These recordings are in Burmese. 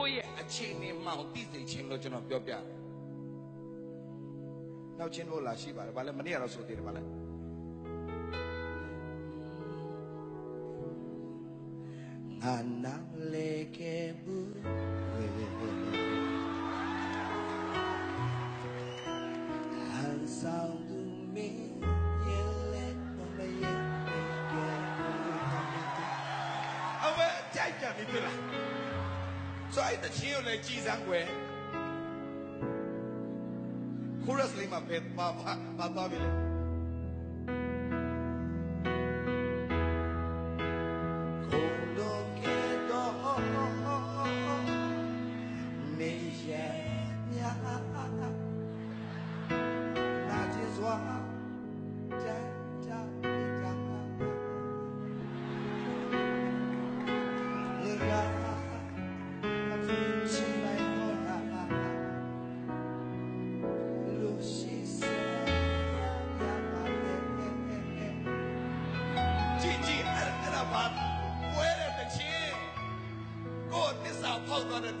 ကိုယ့်ရဲ့အခြေအနေမှောင်သိစေခြင်းလို့ကျွန်တော်ပြောပြတယ်နောက်ချင်းတို့လာရှိပါတယ်ဗာလဲမနေ့ကတော့ဆိုသေးတယ်ဗာလဲငါနာလေကေဘူးဝေဟန်ဆောင်သူမင်းရဲ့လက်မမရဲ့ကေအဝဲကြိုက်ကြပြီပြလား ဆိုအဲ့တချင်းကိုလည်းကြည်စမ်းွယ်ကိုရစ်လေးမှာပဲပါ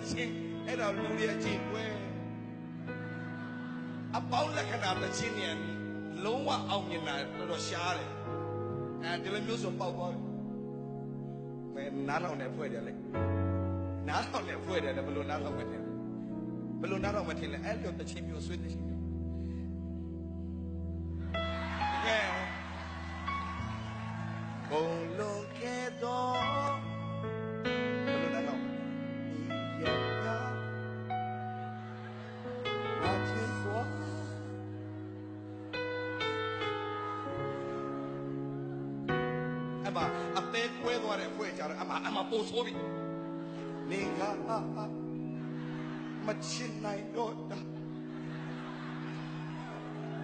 ချင်းအဲ့ဒါလူတွေအချင်းဝဲအပေါင်းလက္ခဏာတချင်းเนี่ยလုံးဝအောင်မြင်တာတော်တော်ရှားတယ်အဲဒီလိုမျိုးဆိုပေါက်သွားတယ်မဲနားထောင်နေဖွဲ့တယ်လေနားထောင်နေဖွဲ့တယ်လေဘယ်လိုနားထောင်မထင်လဲဘယ်လိုနားထောင်မထင်လဲအဲ့လိုတချင်းမျိုးဆွေးတချင်းမျိုး မှာအသေးကွဲသွားတဲ့အဖွဲ့ကြတော့အမှအမှပုံဆိုးပြီနင်ကမချစ်နိုင်တော့တာ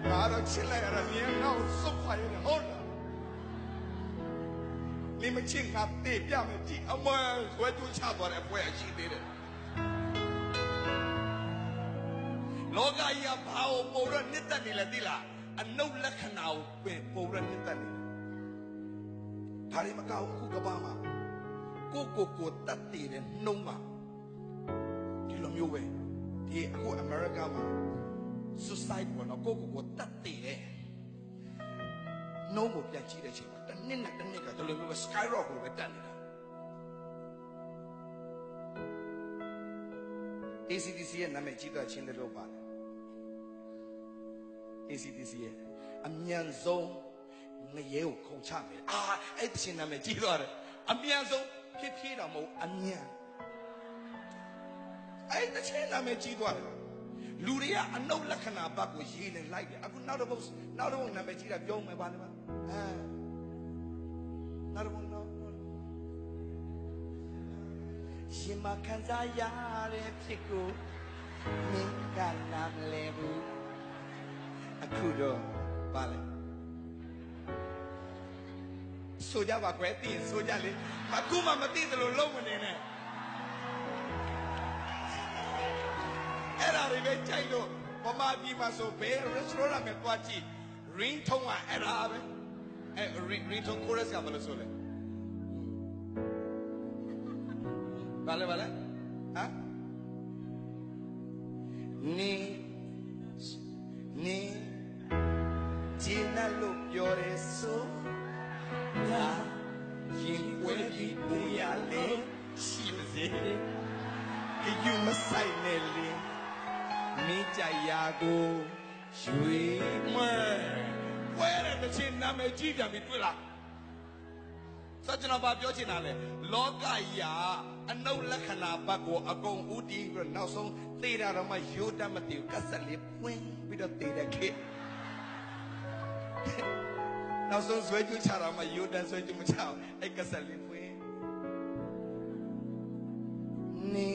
ငါတော့ချစ်လိုက်ရတာနင်ငါ့ကိုစွတ်ခွာရတယ်ဟုတ်လားနင်မချစ်ငါတေးပြမယ်ကြည့်အမွဲဆွဲကျူးချသွားတဲ့အဖွဲ့အရှိသေးတယ်လောကကြီးကဘာကိုပုံရနှစ်သက်နေလဲသိလားအနုလက္ခဏာကိုပင်ပုံရနှစ်သက်နေတယ် ဒါရီမကောက်ခုကဘာမှာကိုကိုကိုတတ်တည်တဲ့နှုံးမှာဒီလိုမျိုးပဲဒီအခုအမေရိကမှာ suicide ပေါ်တော့ကိုကိုကိုတတ်တည်တဲ့နှုံးကိုပြန်ကြည့်တဲ့အချိန်မှာတစ်နှစ်နဲ့တစ်နှစ်ကဒီလိုမျိုးပဲ skyrock ကိုပဲတက်နေတာ ACDC ရဲ့နာမည်ကြီးသွားချင်းလည်းလို့ပါတယ် ACDC ရဲ့အမြန်ဆုံး ငရဲကိုခုံချမယ်အာအဲ့ဒီချင်းနာမည်ကြီးသွားတယ်အမြန်ဆုံးဖြစ်ဖြစ်တော့မဟုတ်အမြန်အဲ့ဒီချင်းနာမည်ကြီးသွားတယ်လူတွေကအနုလက္ခဏာဘက်ကိုရေးနေလိုက်တယ်အခုနောက်တစ်ပုတ်နောက်တစ်ပုတ်နာမည်ကြီးတာပြောမယ်ပါလေပါအဲနောက်တစ်ပုတ်နောက်ရှင်မခံစားရတဲ့ဖြစ်ကိုမင်းကနာမလဲဘူးအခုတော့ပါလေ ဆိုကြပါကွယ်တည်ဆိုကြလေအခုမှမသိသလိုလုံးမနေနဲ့အဲ့ဒါတွေပဲကြိုက်လို့ဗမာပြည်မှာဆိုဘယ် restaurant မှာတွားကြည့် ring ထုံးကအဲ့ဒါပဲအဲ့ ring ring ထုံး chorus ကဘယ်လိုဆိုလဲဘာလဲဘာလဲဟမ်နေနေ ရှိပါစေကယူမဆိုင်နဲ့လေမင်းကြရာကိုရွှေမွဲဝဲတဲ့တစ်ချင်းနာမည်ကြီးပြန်ပြီတွေ့လားစัจ jana ဘာပြောချင်တာလဲလောကကြီးကအနုလက္ခဏာဘက်ကိုအကုန်ဥတီးပြီးတော့နောက်ဆုံးသေတာတော့မှယိုတတ်မသိဘူးကတ်ဆက်လေးပွင့်ပြီးတော့သေတဲ့ခေတ်နောက်ဆုံးဇွဲကျူးချတာမှယိုတန်ဇွဲကျူးမချအောင်အဲ့ကဆက်လေးဖွင့် နေ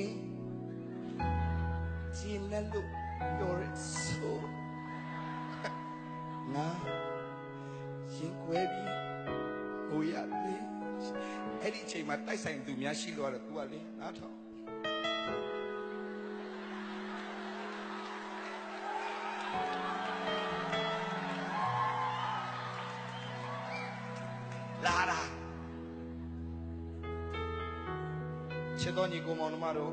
ကျင်းလည်းလို့ပြောရဆိုငါရင်ခွဲပြီးဟိုရလေအဲ့ဒီအချိန်မှာတိုက်ဆိုင်သူများရှိလို့ရတယ် तू ကလေနားထောင် ချစ်တော်ညီကိုမောင်နှမတို့